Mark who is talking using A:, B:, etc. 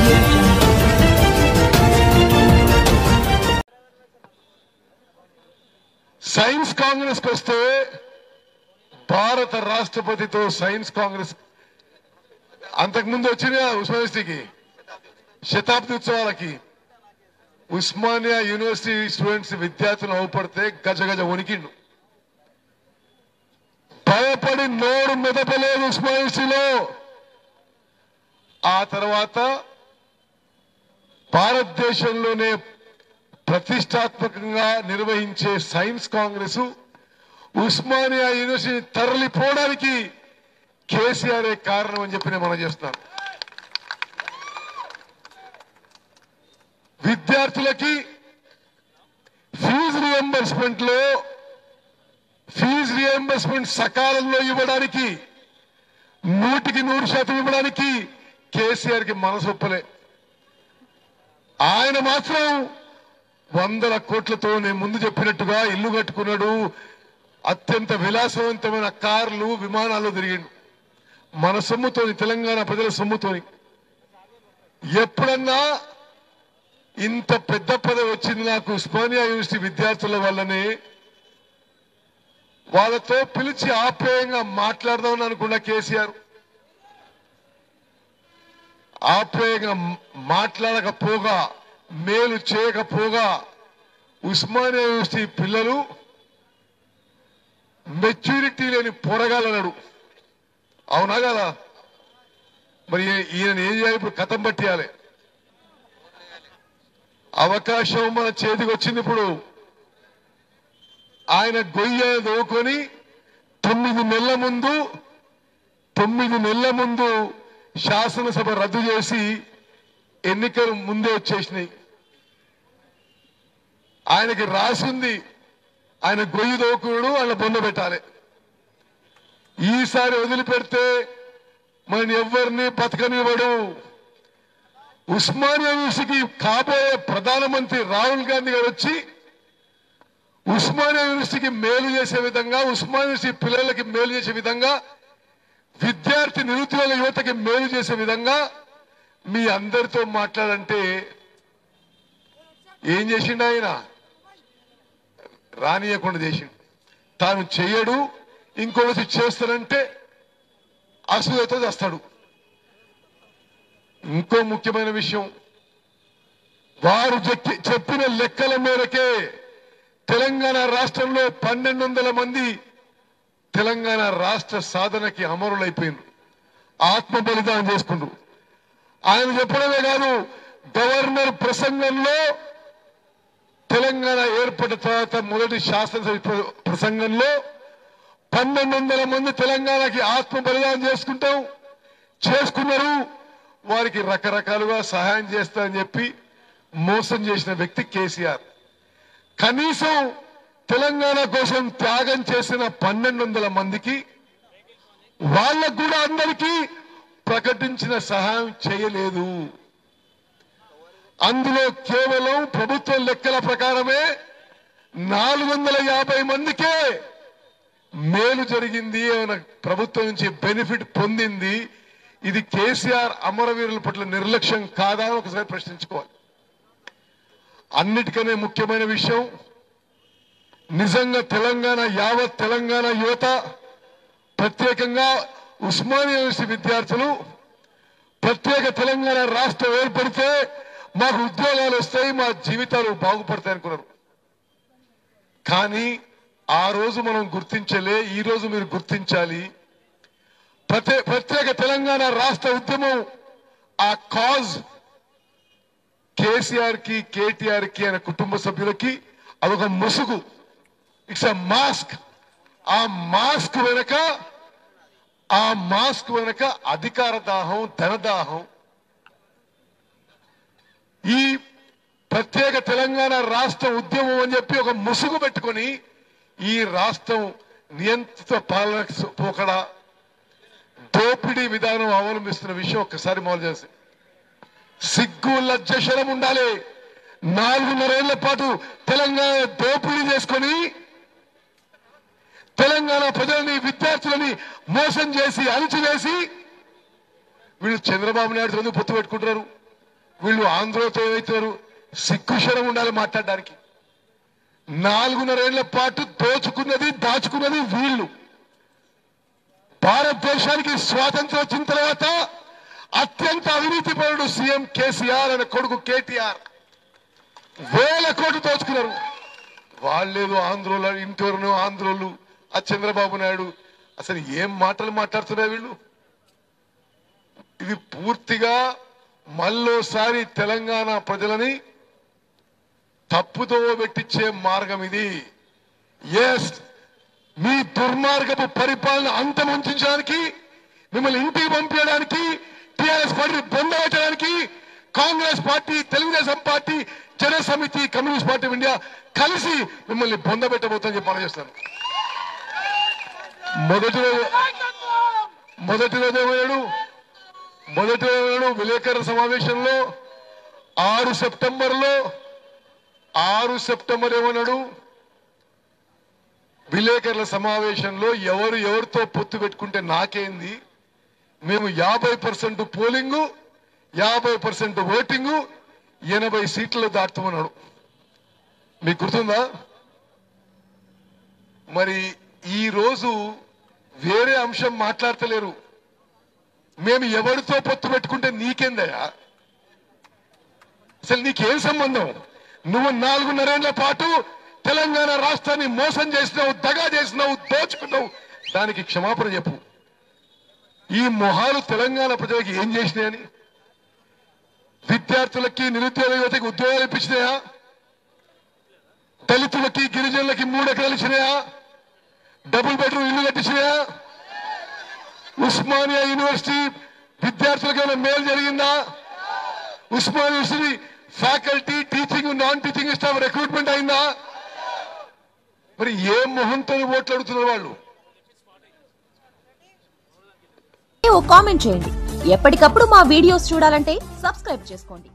A: audio jungle.
B: Science కాంగ్రెస్కి వస్తే భారత రాష్ట్రపతితో సైన్స్ కాంగ్రెస్ అంతకుముందు వచ్చిన ఉస్మానియాకి శతాబ్ది ఉత్సవాలకి ఉస్మానియా యూనివర్సిటీ స్టూడెంట్స్ విద్యార్థులు అవపడితే గజ గజ వణికిండు భయపడి నోరు మెదపలేదు ఉస్మానియాలో ఆ తర్వాత భారతదేశంలోనే ప్రతిష్టాత్మకంగా నిర్వహించే సైన్స్ కాంగ్రెస్ ఉస్మానియా యూనివర్సిటీ తరలిపోవడానికి కేసీఆర్ కారణం అని చెప్పి నేను మనం చేస్తున్నాను. విద్యార్థులకి ఫీజు రియంబర్స్మెంట్లో ఫీజు రియంబర్స్మెంట్ సకాలంలో ఇవ్వడానికి నూటికి నూరు శాతం ఇవ్వడానికి కేసీఆర్కి ఆయన మాత్రం వందల కోట్లతో నేను ముందు చెప్పినట్టుగా ఇల్లు కట్టుకున్నాడు. అత్యంత విలాసవంతమైన కార్లు విమానాలు తిరిగిండు. మన సొమ్ముతోని తెలంగాణ ప్రజల సొమ్ముతోని. ఎప్పుడన్నా ఇంత పెద్ద పదవి వచ్చింది నాకు ఉస్మానియా యూనివర్సిటీ విద్యార్థుల వల్లనే. వాళ్ళతో పిలిచి ఆప్యాయంగా మాట్లాడదామని అనుకున్న కేసీఆర్. ఆప్యాయంగా మాట్లాడకపోగా మేలు చేయకపోగా ఉస్మానియా యూనివర్సిటీ పిల్లలు మెచ్యూరిటీ లేని పొరగాలన్నాడు అవునా కదా? మరి ఈయన ఏం చేయాలి? ఇప్పుడు కథం పట్టియాలి. అవకాశం మన చేతికి వచ్చింది ఇప్పుడు. ఆయన గొయ్య దోకొని తొమ్మిది నెలల ముందు తొమ్మిది నెలల ముందు శాసనసభ రద్దు చేసి ఎన్నికలు ముందే వచ్చేసినాయి. ఆయనకి రాసింది ఆయన గొయ్యి దోకుడు ఆయన బొంద పెట్టాలి. ఈసారి వదిలిపెడితే మన ఎవరిని బతకనివ్వడు. ఉస్మానియా యూనివర్సిటీకి కాబోయే ప్రధానమంత్రి రాహుల్ గాంధీ గారు వచ్చి ఉస్మానియా యూనివర్సిటీకి మేలు చేసే విధంగా ఉస్మానియా యూనివర్సిటీ పిల్లలకి మేలు చేసే విధంగా విద్యార్థి నిరుద్యోగ యువతకి మేలు చేసే విధంగా మీ అందరితో మాట్లాడంటే ఏం చేసిండు ఆయన? రానియకుండా చేసిండు. తాను చెయ్యడు ఇంకొకటి చేస్తానంటే అసూయతో చేస్తాడు. ఇంకో ముఖ్యమైన విషయం వారు చెక్కి- చెప్పిన లెక్కల మేరకే తెలంగాణ రాష్ట్రంలో పన్నెండు వందల మంది తెలంగాణ రాష్ట్ర సాధనకి అమరులైపోయింది ఆత్మ బలిదానం చేసుకుండ్రు. ఆయన చెప్పడమే కాదు గవర్నర్ ప్రసంగంలో తెలంగాణ ఏర్పడిన తర్వాత మొదటి శాసనసభ ప్ర- ప్రసంగంలో పన్నెండు వందల మంది తెలంగాణకి ఆత్మ బలిదానం చేసుకుంటాం చేసుకున్నారు. వారికి రకరకాలుగా సహాయం చేస్తారని చెప్పి మోసం చేసిన వ్యక్తి కేసీఆర్. కనీసం తెలంగాణ కోసం త్యాగం చేసిన పన్నెండు వందల మందికి వాళ్ళకు కూడా అందరికీ ప్రకటించిన సహాయం చేయలేదు. అందులో కేవలం ప్రభుత్వ లెక్కల ప్రకారమే నాలుగు వందల యాభై మందికే మేలు జరిగింది ప్రభుత్వం నుంచి బెనిఫిట్ పొందింది. ఇది కేసీఆర్ అమరవీరుల పట్ల నిర్లక్ష్యం కాదా ఒకసారి ప్రశ్నించుకోవాలి. అన్నిటికనే ముఖ్యమైన విషయం నిజంగా తెలంగాణ యావత్ తెలంగాణ యువత ప్రత్యేకంగా ఉస్మానియా యూనివర్సిటీ విద్యార్థులు ప్రత్యేక తెలంగాణ రాష్ట్రం ఏర్పడితే మాకు ఉద్యోగాలు వస్తాయి మా జీవితాలు బాగుపడతాయి అనుకున్నారు. కానీ ఆ రోజు మనం గుర్తించలే ఈ రోజు మీరు గుర్తించాలి. ప్రత్యే- ప్రత్యేక తెలంగాణ రాష్ట్ర ఉద్యమం ఆ కాజ్ కేసీఆర్కి కేటీఆర్కి అనే కుటుంబ సభ్యులకి అదొక ముసుగు. ఇట్స్ అ మాస్క్ ఆ మాస్క్ వెనక ఆ మాస్క్ వెనక అధికార దాహం ధనదాహం ఈ ప్రత్యేక తెలంగాణ రాష్ట్ర ఉద్యమం అని చెప్పి ఒక ముసుగు పెట్టుకొని ఈ రాష్ట్రం నియంత్రిత పాలన పోకడ. దోపిడీ విధానం అవలంబిస్తున్న విషయం ఒక్కసారి మొదలు చేసి. సిగ్గు లజ్జ శరం ఉండాలి. నాలుగున్నరేళ్ళ పాటు తెలంగాణ దోపిడీ చేసుకొని తెలంగాణ ప్రజలని విద్యార్థులని మోసం చేసి అణిచివేసి వీళ్ళు చంద్రబాబు నాయుడు ఎందుకు పొత్తు పెట్టుకుంటున్నారు? వీళ్ళు ఆంధ్రతో ఏమవుతున్నారు సిగ్గుశరం ఉండాలి మాట్లాడడానికి. నాలుగున్నరేళ్ళ పాటు దోచుకున్నది దాచుకున్నది వీళ్ళు. భారతదేశానికి స్వాతంత్రం వచ్చిన తర్వాత అత్యంత అవినీతిపరుడు సీఎం కేసీఆర్ అనే కొడుకు కేటీఆర్. వేల కోట్లు దోచుకున్నారు. వాళ్ళేదో ఆంధ్రోలు ఇంటోరును ఆంధ్రోళ్ళు ఆ చంద్రబాబు నాయుడు అసలు ఏం మాటలు మాట్లాడుతున్నారు వీళ్ళు? ఇది పూర్తిగా మళ్ళోసారి తెలంగాణ ప్రజలని తప్పుతో పెట్టించే మార్గం ఇది. ఎస్ మీ దుర్మార్గపు పరిపాలన అంతమంచడానికి మిమ్మల్ని ఇంటికి పంపించడానికి TRS party బొందవచ్చడానికి Congress party Telugu Desam party Jana Samithi communist party of India కలిసి మిమ్మల్ని బొందబెట్టబోతుందని చెప్పి మనం చేస్తాను మొదటి రోజు మొదటి రోజు ఏమయ్యాడు మొదటి రోజు విలేకరుల సమావేశంలో ఆరు సెప్టెంబర్లో ఆరు సెప్టెంబర్ ఏమన్నాడు విలేకరుల సమావేశంలో ఎవరు ఎవరితో పొత్తు పెట్టుకుంటే నాకేంది? మేము యాభై పర్సెంట్ పోలింగు యాభై పర్సెంట్ ఓటింగు ఎనభై సీట్లు దాటుతామన్నాడు మీకు గుర్తుందా? మరి ఈ రోజు వేరే అంశం మాట్లాడతలేరు. మేము ఎవరితో పొత్తు పెట్టుకుంటే నీకేందయ్యా? అసలు నీకేం సంబంధం? నువ్వు నాలుగున్నరేళ్ళ పాటు తెలంగాణ రాష్ట్రాన్ని మోసం చేసినావు దగా చేసినావు దోచుకున్నావు. దానికి క్షమాపణ చెప్పు. ఈ మొహాలు తెలంగాణ ప్రజలకు ఏం చేసినాయని? విద్యార్థులకి నిరుద్యోగ యువతకి ఉద్యోగాలు ఇప్పించినాయా? దళితులకి గిరిజనులకి మూడు ఎకరాలు ఇచ్చినాయా? డబుల్ బెడ్రూమ్ ఇల్లు కట్టించినా? ఉస్మానియా యూనివర్సిటీ విద్యార్థులకు ఏమైనా మేలు జరిగిందా? Osmania university faculty teaching non teaching staff recruitment అయిందా? మరి ఏ మొహంతో ఓట్లు అడుగుతున్నారు వాళ్ళు?
A: ఓ కామెంట్ చేయండి. ఎప్పటికప్పుడు మా వీడియోస్ చూడాలంటే సబ్స్క్రైబ్ చేసుకోండి.